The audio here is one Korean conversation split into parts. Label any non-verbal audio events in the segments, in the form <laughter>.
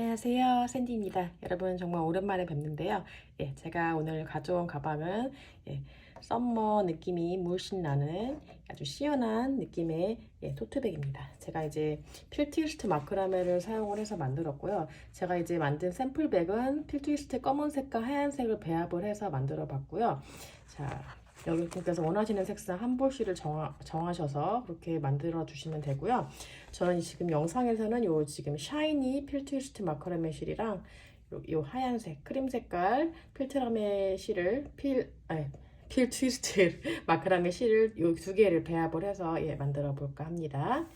안녕하세요. 샌디입니다. 여러분 정말 오랜만에 뵙는데요. 예, 제가 오늘 가져온 가방은 예, 썸머 느낌이 물씬 나는 아주 시원한 느낌의 예, 토트백입니다. 제가 이제 필트위스트 마크라메를 사용을 해서 만들었고요. 제가 이제 만든 샘플백은 필트위스트 검은색과 하얀색을 배합을 해서 만들어 봤고요. 자, 여러분께서 원하시는 색상 한 볼씩을 정하, 정하셔서 그렇게 만들어 주시면 되고요. 저는 지금 영상에서는 요 지금 샤이니 필트위스트 마크라메 실이랑 요, 요 하얀색 크림 색깔 필트라메 실을 필 아니 필 트위스트 <laughs> 마크라메 실을 요 두 개를 배합을 해서 예 만들어 볼까 합니다.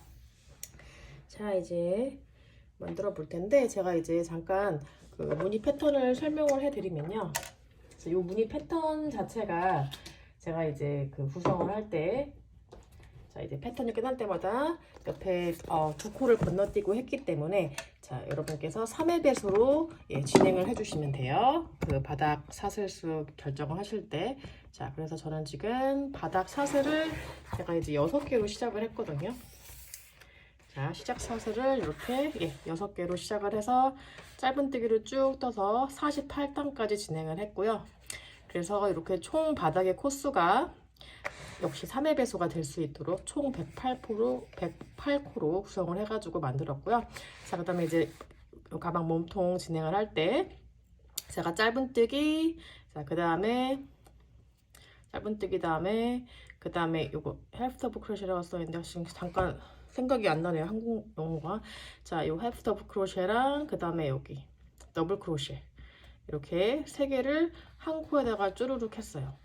자 이제 만들어 볼 텐데 제가 이제 잠깐 그 무늬 패턴을 설명을 해드리면요. 요 무늬 패턴 자체가 제가 이제 그 구성을 할 때 자 이제 패턴이 끝날 때마다 옆에 어, 두 코를 건너뛰고 했기 때문에 자 여러분께서 3회 배수로 예, 진행을 해주시면 돼요. 그 바닥 사슬수 결정을 하실 때. 자 그래서 저는 지금 바닥 사슬을 제가 이제 6개로 시작을 했거든요. 자 시작 사슬을 이렇게 예, 6개로 시작을 해서 짧은뜨기로 쭉 떠서 48단까지 진행을 했고요. 그래서 이렇게 총 바닥의 코수가 역시 3회 배수가 될 수 있도록 총 108포로 108코로 구성을 해가지고 만들었고요. 자 그 다음에 이제 가방 몸통 진행을 할 때 제가 짧은뜨기 자 그 다음에 짧은뜨기 다음에 그 다음에 요거 헬프트 오브 크로셰라고 써있는데 지금 잠깐 생각이 안 나네요 한국 용어가 자요 헬프트 오브 크로셰랑 그 다음에 여기 더블 크로셰 이렇게 세 개를 한 코에다가 쭈루룩 했어요.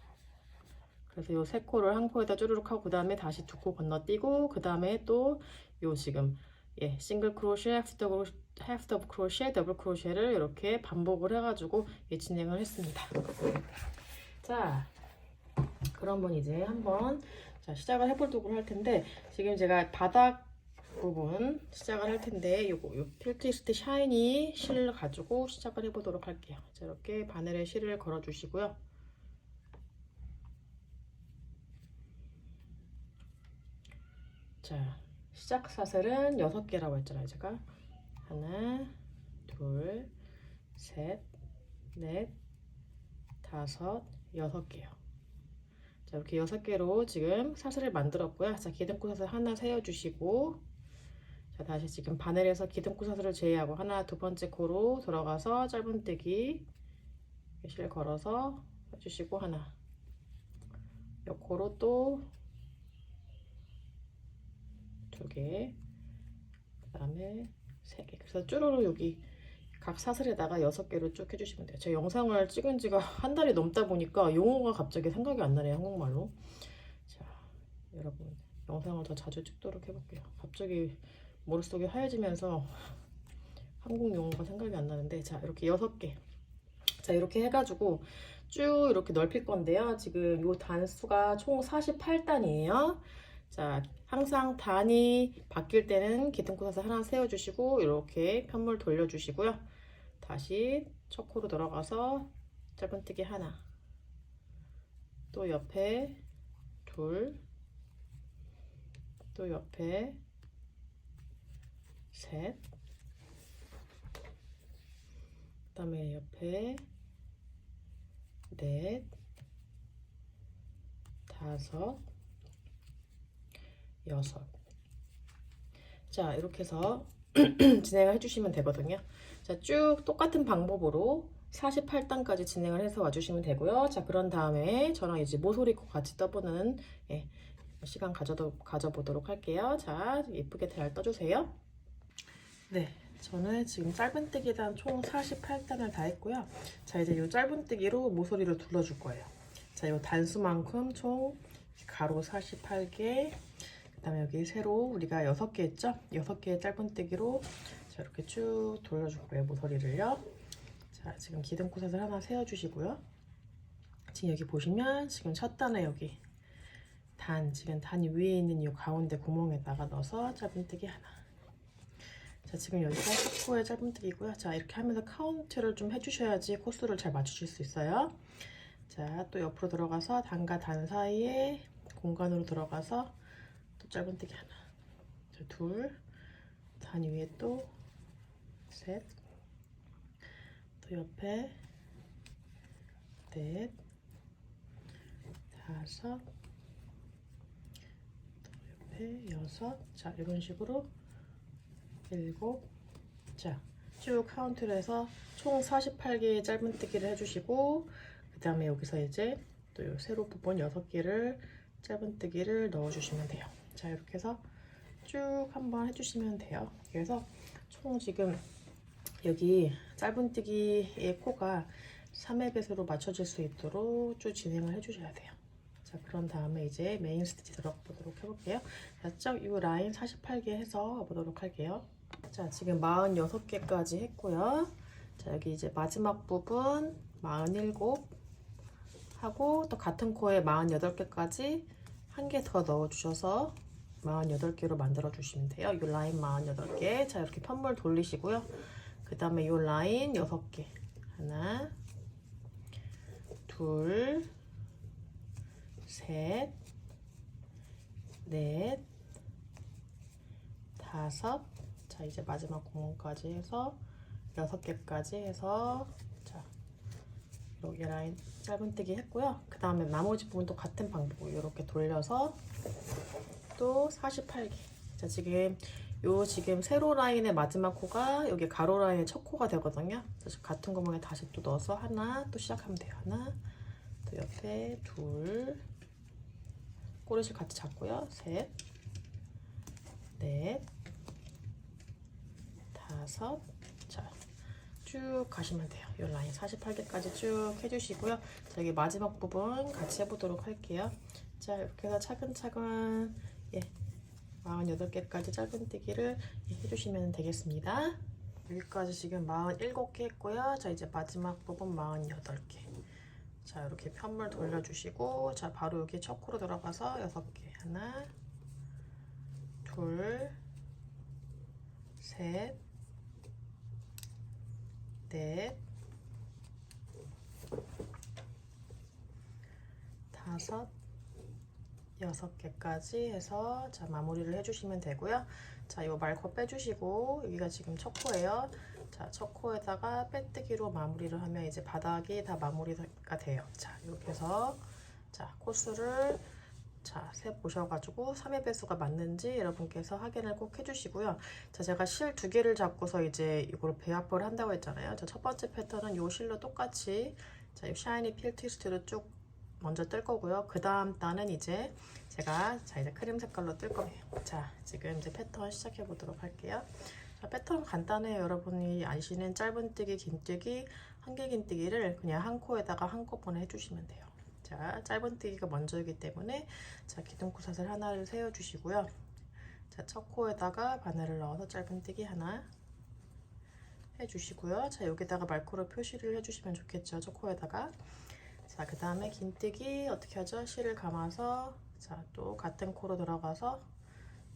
그래서 요 세 코를 한 코에다 쭈루룩 하고 그 다음에 다시 두 코 건너뛰고 그 다음에 또 요 지금 예 싱글 크로셰, 하프 더블 하프 더블 크로셰, 더블 크로셰를 이렇게 반복을 해가지고 예, 진행을 했습니다. 자, 그러면 이제 한번 자, 시작을 해보도록 할 텐데 지금 제가 바닥 부분 시작을 할 텐데 요거 요 필트리스트 샤이니 실을 가지고 시작을 해보도록 할게요. 자, 이렇게 바늘에 실을 걸어 주시고요. 자, 시작 사슬은 6개라고 했잖아요, 제가. 하나, 둘, 셋, 넷, 다섯, 여섯 개요. 자, 이렇게 여섯 개로 지금 사슬을 만들었고요. 자, 기둥코 사슬 하나 세워주시고, 자, 다시 지금 바늘에서 기둥코 사슬을 제외하고 하나, 두 번째 코로 들어가서 짧은뜨기 실 걸어서 해주시고 하나, 옆 코로 또 두 개, 그 다음에 세 개. 그래서 쭈루루 여기 각 사슬에다가 여섯 개로 쭉 해주시면 돼요. 제가 영상을 찍은 지가 한 달이 넘다 보니까 용어가 갑자기 생각이 안 나네요, 한국말로. 자, 여러분, 영상을 더 자주 찍도록 해볼게요. 갑자기 머릿속이 하얘지면서 한국 용어가 생각이 안 나는데, 자, 이렇게 여섯 개. 자, 이렇게 해가지고 쭉 이렇게 넓힐 건데요. 지금 요 단수가 총 48단이에요. 자, 항상 단이 바뀔 때는 기둥코 사슬 하나 세워주시고 이렇게 편물 돌려주시고요. 다시 첫 코로 들어가서 짧은뜨기 하나 또 옆에 둘 또 옆에 셋 그다음에 옆에 넷 다섯 여섯. 자, 이렇게 해서 <clears throat> 진행을 해주시면 되거든요. 자, 쭉 똑같은 방법으로 48단까지 진행을 해서 와주시면 되고요. 자, 그런 다음에 저랑 이제 모서리코 같이 떠보는 예, 시간 가져도, 가져보도록 할게요. 자, 예쁘게 잘 떠주세요. 네. 저는 지금 짧은뜨기 단 총 48단을 다 했고요. 자, 이제 이 짧은뜨기로 모서리를 둘러줄 거예요. 자, 이 단수만큼 총 가로 48개, 그 다음에 여기 세로 우리가 6개 했죠? 6개의 짧은뜨기로 자, 이렇게 쭉 돌려줄 거예요 모서리를요 자 지금 기둥코 사슬 하나 세워주시고요 지금 여기 보시면 지금 첫 단에 여기 단 지금 단 위에 있는 이 가운데 구멍에다가 넣어서 짧은뜨기 하나 자 지금 여기가 10코의 짧은뜨기고요. 자 이렇게 하면서 카운트를 좀 해주셔야지 코스를 잘 맞추실 수 있어요. 자 또 옆으로 들어가서 단과 단 사이에 공간으로 들어가서 또 짧은뜨기 하나, 자, 둘, 단 위에 또 셋, 또 옆에 넷, 다섯, 또 옆에 여섯. 자, 이런 식으로 일곱. 자, 쭉 카운트를 해서 총 48개의 짧은뜨기를 해주시고 그 다음에 여기서 이제 또 요 세로 부분 6개를 짧은뜨기를 넣어주시면 돼요. 자, 이렇게 해서 쭉 한번 해주시면 돼요. 그래서 총 지금 여기 짧은뜨기의 코가 3회 배수로 맞춰질 수 있도록 쭉 진행을 해주셔야 돼요. 자, 그런 다음에 이제 메인 스티치 들어가 보도록 해볼게요. 자, 쭉이 라인 48개 해서 보도록 할게요. 자, 지금 46개까지 했고요. 자, 여기 이제 마지막 부분 47 하고 또 같은 코에 48개까지 한 개 더 넣어주셔서 48개로 만들어 주시면 돼요. 이 라인 48개. 자, 이렇게 편물 돌리시고요. 그 다음에 이 라인 6개. 하나, 둘, 셋, 넷, 다섯. 자, 이제 마지막 구멍까지 해서 여섯 개까지 해서 자, 여기 라인 짧은뜨기 했고요. 그 다음에 나머지 부분도 같은 방법으로 이렇게 돌려서 또 48개. 자, 지금 요 지금 세로 라인의 마지막 코가 여기 가로 라인의 첫 코가 되거든요. 그래서 같은 구멍에 다시 또 넣어서 하나 또 시작하면 돼요. 하나, 또 옆에 둘, 꼬리실 같이 잡고요. 셋, 넷, 다섯. 자, 쭉 가시면 돼요. 이 라인 48개까지 쭉 해주시고요. 자, 여기 마지막 부분 같이 해보도록 할게요. 자, 이렇게 해서 차근차근 예, 48개까지 짧은뜨기를 예, 해주시면 되겠습니다. 여기까지 지금 47개 했고요. 자, 이제 마지막 부분 48개. 자, 이렇게 편물 돌려주시고, 자, 바로 여기 첫 코로 들어가서 6개. 하나, 둘, 셋, 넷, 다섯, 여섯 개까지 해서 자 마무리를 해주시면 되고요. 자, 이 말코 빼주시고 여기가 지금 첫 코예요. 자, 첫 코에다가 빼뜨기로 마무리를 하면 이제 바닥이 다 마무리가 돼요. 자, 이렇게 해서 자 코스를 자, 세 보셔가지고 3회 배수가 맞는지 여러분께서 확인을 꼭 해주시고요. 자, 제가 실 두 개를 잡고서 이제 이걸 배합을 한다고 했잖아요. 자, 첫 번째 패턴은 요 실로 똑같이 자, 이 샤이니 필 트위스트로 쭉 먼저 뜰 거고요. 그 다음 단은 이제 제가 자 이제 크림 색깔로 뜰 거예요. 자, 지금 이제 패턴 시작해 보도록 할게요. 자, 패턴 간단해요. 여러분이 아시는 짧은뜨기, 긴뜨기, 한길긴뜨기를 그냥 한 코에다가 한꺼번에 해주시면 돼요. 자, 짧은뜨기가 먼저이기 때문에 자 기둥코사슬 하나를 세워주시고요. 자, 첫 코에다가 바늘을 넣어서 짧은뜨기 하나 해주시고요. 자, 여기다가 말코로 표시를 해주시면 좋겠죠. 첫 코에다가. 자, 그 다음에 긴뜨기 어떻게 하죠? 실을 감아서 자, 또 같은 코로 들어가서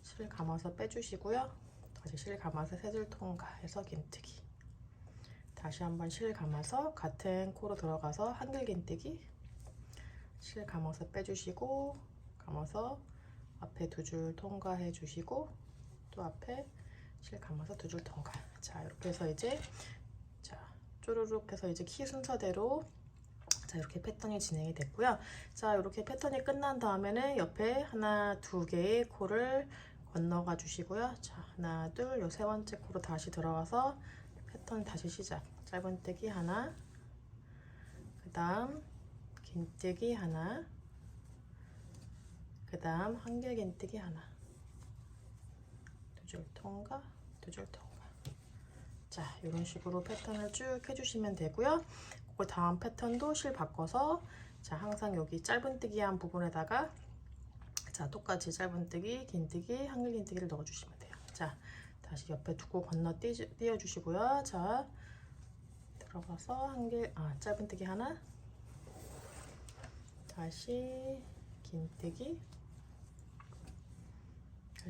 실 감아서 빼주시고요. 다시 실 감아서 세 줄 통과해서 긴뜨기. 다시 한번 실 감아서 같은 코로 들어가서 한글 긴뜨기. 실 감아서 빼주시고 감아서 앞에 두 줄 통과해 주시고 또 앞에 실 감아서 두 줄 통과. 자, 이렇게 해서 이제 자, 쪼르륵 해서 이제 키 순서대로 자 이렇게 패턴이 진행이 됐고요. 자 이렇게 패턴이 끝난 다음에는 옆에 하나 두 개의 코를 건너가 주시고요. 자 하나 둘 요 세 번째 코로 다시 들어가서 패턴 다시 시작. 짧은뜨기 하나 그 다음 긴뜨기 하나 그 다음 한길긴뜨기 하나 두 줄 통과 두 줄 통과 자 이런 식으로 패턴을 쭉 해주시면 되고요. 그 다음 패턴도 실 바꿔서 자 항상 여기 짧은뜨기 한 부분에다가 자 똑같이 짧은뜨기, 긴뜨기, 한글 긴뜨기를 넣어주시면 돼요. 자 다시 옆에 두고 건너 띄, 띄워주시고요. 자 들어가서 한길 아 짧은뜨기 하나 다시 긴뜨기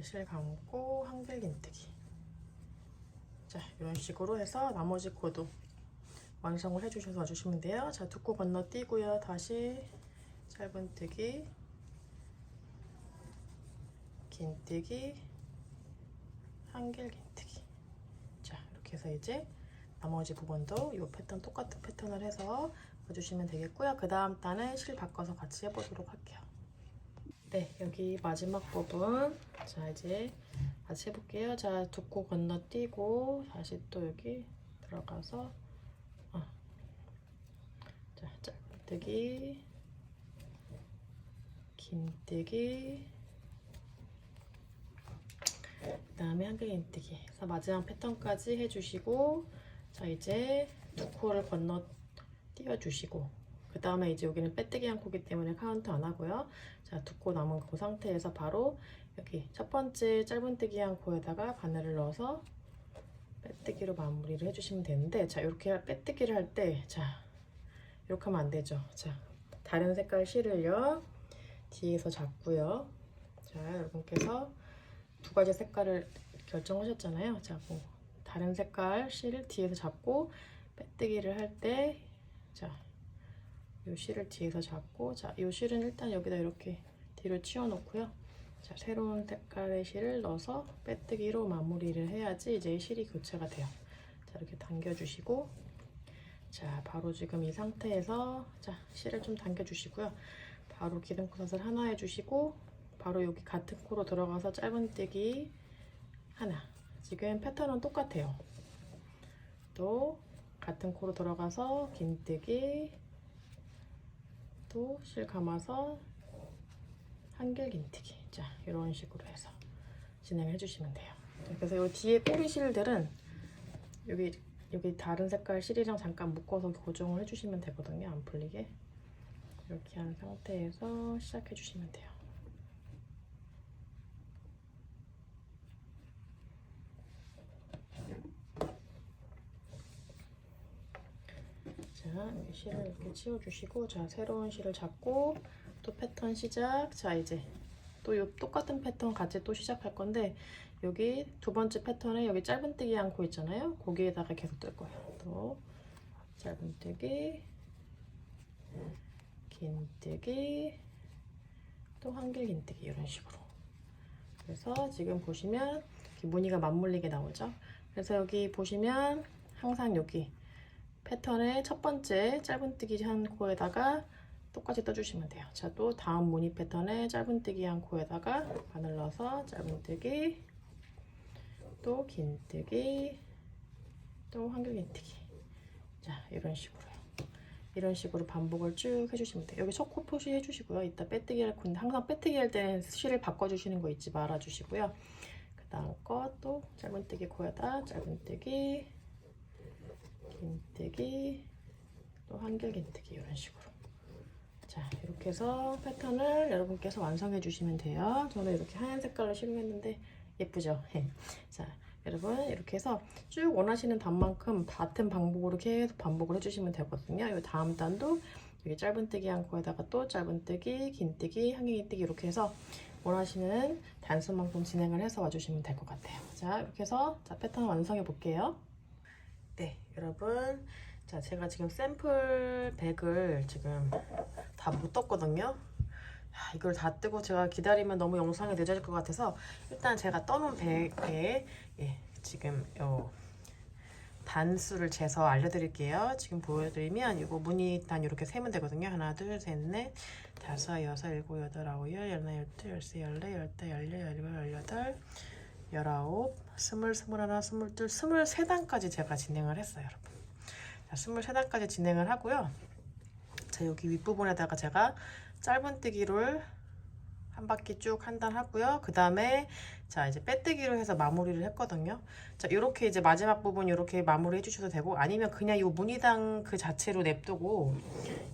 실 감고 한글긴뜨기 자 이런 식으로 해서 나머지 코도 완성을 해주셔서 와주시면 돼요. 자, 두코 건너뛰고요. 다시 짧은뜨기, 긴뜨기, 한길 긴뜨기. 자, 이렇게 해서 이제 나머지 부분도 이 패턴 똑같은 패턴을 해서 해주시면 되겠고요. 그 다음 단은 실 바꿔서 같이 해보도록 할게요. 네, 여기 마지막 부분. 자, 이제 같이 해볼게요. 자, 두코 건너뛰고 다시 또 여기 들어가서 어. 자, 짧은뜨기 긴뜨기 그 다음에 한글긴뜨기 그래서 마지막 패턴까지 해주시고 자 이제 두 코를 건너 띄워주시고 그 다음에 이제 여기는 빼뜨기 한 코기 때문에 카운트 안 하고요. 자 두코 남은 그 상태에서 바로 여기 첫 번째 짧은뜨기 한 코에다가 바늘을 넣어서 빼뜨기로 마무리를 해주시면 되는데 자 이렇게 빼뜨기를 할 때 자 이렇게 하면 안 되죠. 자 다른 색깔 실을요. 뒤에서 잡고요. 자 여러분께서 두 가지 색깔을 결정하셨잖아요. 자 뭐, 다른 색깔 실을 뒤에서 잡고 빼뜨기를 할 때 자이 실을 뒤에서 잡고 자이 실은 일단 여기다 이렇게 뒤로 치워 놓고요. 자 새로운 색깔의 실을 넣어서 빼뜨기로 마무리를 해야지 이제 실이 교체가 돼요. 자 이렇게 당겨 주시고 자 바로 지금 이 상태에서 자 실을 좀 당겨 주시고요. 바로 기둥컷을 하나 해주시고 바로 여기 같은 코로 들어가서 짧은뜨기 하나. 지금 패턴은 똑같아요. 또 같은 코로 들어가서 긴뜨기 또 실 감아서 한길 긴뜨기. 자 이런 식으로 해서 진행해 주시면 돼요. 자, 그래서 이 뒤에 꼬리 실들은 여기 여기 다른 색깔 실이랑 잠깐 묶어서 고정을 해주시면 되거든요. 안 풀리게. 이렇게 한 상태에서 시작해 주시면 돼요. 자, 여기 실을 이렇게 치워주시고, 자, 새로운 실을 잡고, 또 패턴 시작. 자, 이제 또 요 똑같은 패턴 같이 또 시작할 건데, 여기 두 번째 패턴에 여기 짧은뜨기 한코 있잖아요. 거기에다가 계속 뜰 거예요. 또 짧은뜨기, 긴뜨기 또 한길 긴뜨기 이런 식으로 그래서 지금 보시면 이렇게 무늬가 맞물리게 나오죠 그래서 여기 보시면 항상 여기 패턴의 첫 번째 짧은뜨기 한 코에다가 똑같이 떠주시면 돼요 자 또 다음 무늬 패턴의 짧은뜨기 한 코에다가 바늘 넣어서 짧은뜨기 또 긴뜨기 또 한길 긴뜨기 자 이런 식으로 이런 식으로 반복을 쭉 해주시면 돼요. 여기 첫코 표시 해주시고요. 이따 빼뜨기 할 건데 항상 빼뜨기 할 때는 실을 바꿔주시는 거 잊지 말아주시고요. 그 다음 것도 짧은뜨기 코에다 짧은뜨기 긴뜨기 또 한길 긴뜨기 이런 식으로 자 이렇게 해서 패턴을 여러분께서 완성해 주시면 돼요. 저는 이렇게 하얀 색깔로 실행했는데 예쁘죠? 자 여러분 이렇게 해서 쭉 원하시는 단만큼 같은 방법으로 계속 반복을 해주시면 되거든요. 이 다음 단도 여기 짧은뜨기 한 코에다가 또 짧은뜨기, 긴뜨기, 한길긴뜨기 이렇게 해서 원하시는 단수만큼 진행을 해서 와주시면 될 것 같아요. 자 이렇게 해서 자 패턴 완성해 볼게요. 네 여러분 자 제가 지금 샘플 백을 지금 다 못 떴거든요. 아, 이걸 다 뜨고 제가 기다리면 너무 영상이 늦어질 것 같아서 일단 제가 떠놓은 백에 예, 지금 요 단수를 재서 알려드릴게요. 지금 보여드리면 이거 무늬 단 이렇게 세면 되거든요. 하나, 둘, 셋, 넷, 다섯, 여섯, 일곱, 여덟, 아홉, 열, 열하나, 열두, 열세, 열네, 열다, 열여, 열일곱, 열여덟, 열아홉, 스물, 스물하나, 스물둘, 스물세 단까지 제가 진행을 했어요, 여러분. 자, 스물세 단까지 진행을 하고요. 자, 여기 윗부분에다가 제가 짧은뜨기를 한 바퀴 쭉 한 단 하고요. 그 다음에 자 이제 빼뜨기로 해서 마무리를 했거든요. 자 이렇게 이제 마지막 부분 이렇게 마무리 해주셔도 되고 아니면 그냥 이 무늬당 그 자체로 냅두고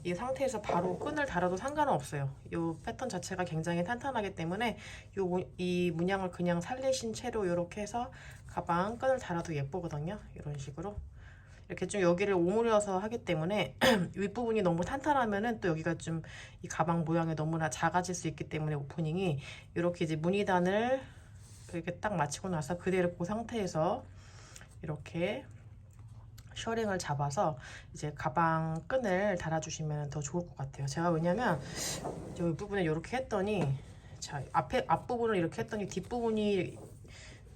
이 상태에서 바로 끈을 달아도 상관은 없어요. 이 패턴 자체가 굉장히 탄탄하기 때문에 요, 이 문양을 그냥 살리신 채로 이렇게 해서 가방 끈을 달아도 예쁘거든요. 이런 식으로. 이렇게 좀 여기를 오므려서 하기 때문에 <clears throat> 윗부분이 너무 탄탄하면은 또 여기가 좀 이 가방 모양이 너무나 작아질 수 있기 때문에 오프닝이 이렇게 이제 무늬단을 이렇게 딱 마치고 나서 그대로 그 상태에서 이렇게 셔링을 잡아서 이제 가방 끈을 달아주시면 더 좋을 것 같아요. 제가 왜냐면 여기 부분에 이렇게 했더니 자 앞에 앞부분을 이렇게 했더니 뒷부분이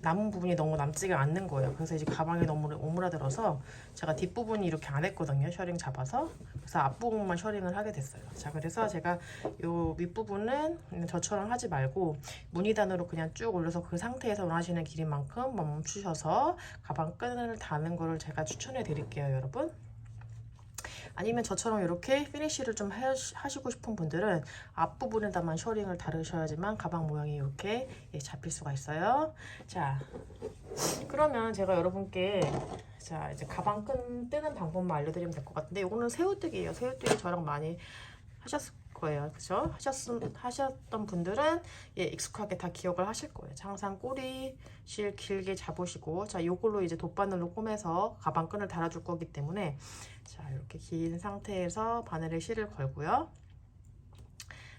남은 부분이 너무 남지가 않는 거예요. 그래서 이제 가방에 너무 오므라들어서 제가 뒷부분이 이렇게 안 했거든요. 셔링 잡아서. 그래서 앞부분만 셔링을 하게 됐어요. 자, 그래서 제가 요 윗부분은 저처럼 하지 말고 무늬단으로 그냥 쭉 올려서 그 상태에서 원하시는 길이만큼 멈추셔서 가방 끈을 다는 거를 제가 추천해 드릴게요, 여러분. 아니면 저처럼 이렇게 피니쉬를 좀 하시- 하시고 싶은 분들은 앞부분에다만 셔링을 다르셔야지만 가방 모양이 이렇게 예, 잡힐 수가 있어요. 자, 그러면 제가 여러분께 자 이제 가방 끈 뜨는 방법만 알려드리면 될 것 같은데 이거는 새우뜨기예요. 새우뜨기 저랑 많이 하셨을 거예요, 그죠? 하셨 하셨던 분들은 예 익숙하게 다 기억을 하실 거예요. 항상 꼬리 실 길게 잡으시고 자 요걸로 이제 돗바늘로 꼬매서 가방 끈을 달아줄 거기 때문에 자 이렇게 긴 상태에서 바늘에 실을 걸고요.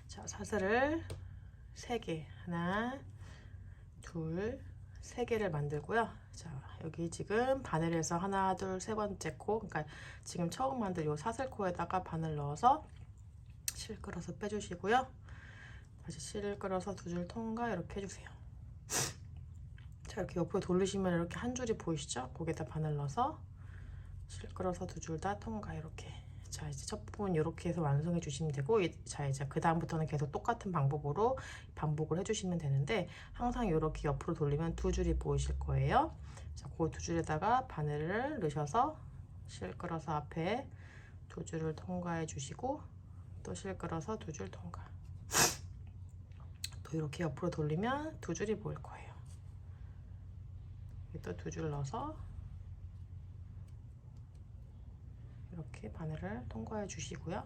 자 사슬을 3개 하나 둘 세 개를 만들고요. 자 여기 지금 바늘에서 하나 둘 세 번째 코 그러니까 지금 처음 만들 요 사슬 코에다가 바늘 넣어서 실 끌어서 빼주시고요. 다시 실을 끌어서 두 줄 통과 이렇게 해주세요. 자 이렇게 옆으로 돌리시면 이렇게 한 줄이 보이시죠? 거기다 바늘 넣어서 실 끌어서 두 줄 다 통과 이렇게 자 이제 첫 부분 이렇게 해서 완성해 주시면 되고 이- 자 이제 그 다음부터는 계속 똑같은 방법으로 반복을 해주시면 되는데 항상 이렇게 옆으로 돌리면 두 줄이 보이실 거예요 자그 두 줄에다가 바늘을 넣으셔서 실 끌어서 앞에 두 줄을 통과해 주시고 또 실 끌어서 두 줄 통과 또 이렇게 옆으로 돌리면 두 줄이 보일 거예요 또 두 줄 넣어서 이렇게 바늘을 통과해 주시고요.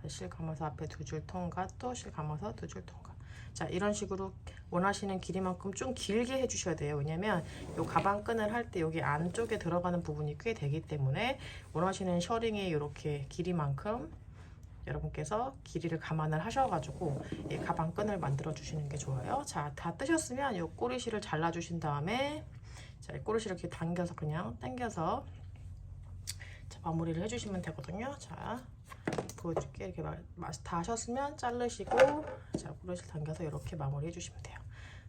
다시 실 감아서 앞에 두 줄 통과 또 실 감아서 두 줄 통과. 자 이런 식으로 원하시는 길이만큼 좀 길게 해주셔야 돼요. 왜냐면 이 가방 끈을 할 때 여기 안쪽에 들어가는 부분이 꽤 되기 때문에 원하시는 셔링의 이렇게 길이만큼 여러분께서 길이를 감안을 하셔가지고 이 가방 끈을 만들어 주시는 게 좋아요. 자 다 뜨셨으면 이 꼬리실을 잘라 주신 다음에 자, 이 꼬리실을 이렇게 당겨서 그냥 당겨서 자, 마무리를 해주시면 되거든요. 자, 보여줄게. 이렇게 마- 마- 다 하셨으면 자르시고, 자, 꼬리실 당겨서 이렇게 마무리 해주시면 돼요.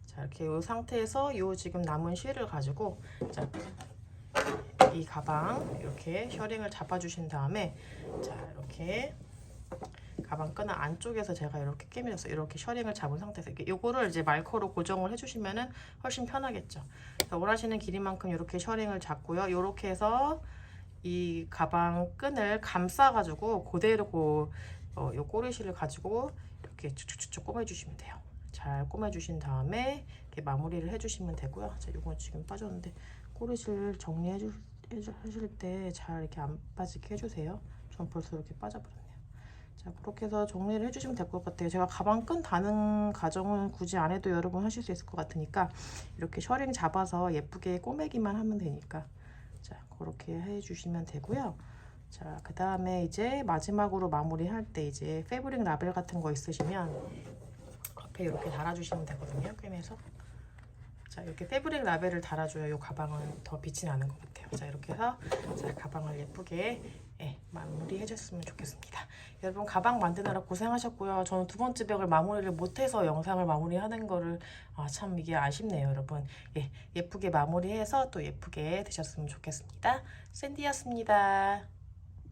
자, 이렇게 이 상태에서 이 지금 남은 실을 가지고, 자, 이 가방 이렇게 셔링을 잡아주신 다음에, 자, 이렇게 가방 끈을 안쪽에서 제가 이렇게 깨밀어서 이렇게 셔링을 잡은 상태에서 이게 요거를 이제 말커로 고정을 해주시면은 훨씬 편하겠죠. 자, 원하시는 길이만큼 이렇게 셔링을 잡고요. 이렇게 해서 이 가방 끈을 감싸가지고 그대로 그, 어, 요 꼬리실을 가지고 이렇게 쭉쭉쭉 꼬매주시면 돼요. 잘 꼬매주신 다음에 이렇게 마무리를 해주시면 되고요. 자, 요건 지금 빠졌는데 꼬리실 정리해 주, 하실 때 잘 이렇게 안 빠지게 해주세요. 전 벌써 이렇게 빠져버렸네요. 자, 그렇게 해서 정리를 해주시면 될 것 같아요. 제가 가방 끈 다는 과정은 굳이 안 해도 여러분 하실 수 있을 것 같으니까 이렇게 셔링 잡아서 예쁘게 꼬매기만 하면 되니까 자 그렇게 해주시면 되고요. 자 그 다음에 이제 마지막으로 마무리할 때 이제 패브릭 라벨 같은 거 있으시면 앞에 이렇게 달아주시면 되거든요. 꿰매서 자 이렇게 패브릭 라벨을 달아줘야 이 가방은 더 빛이 나는 것 같아요. 자 이렇게 해서 자 가방을 예쁘게 예, 마무리 해줬으면 좋겠습니다. 여러분 가방 만드느라 고생하셨고요. 저는 두 번째 벽을 마무리를 못해서 영상을 마무리하는 거를 아, 참 이게 아쉽네요, 여러분. 예, 예쁘게 마무리해서 또 예쁘게 되셨으면 좋겠습니다. 샌디였습니다.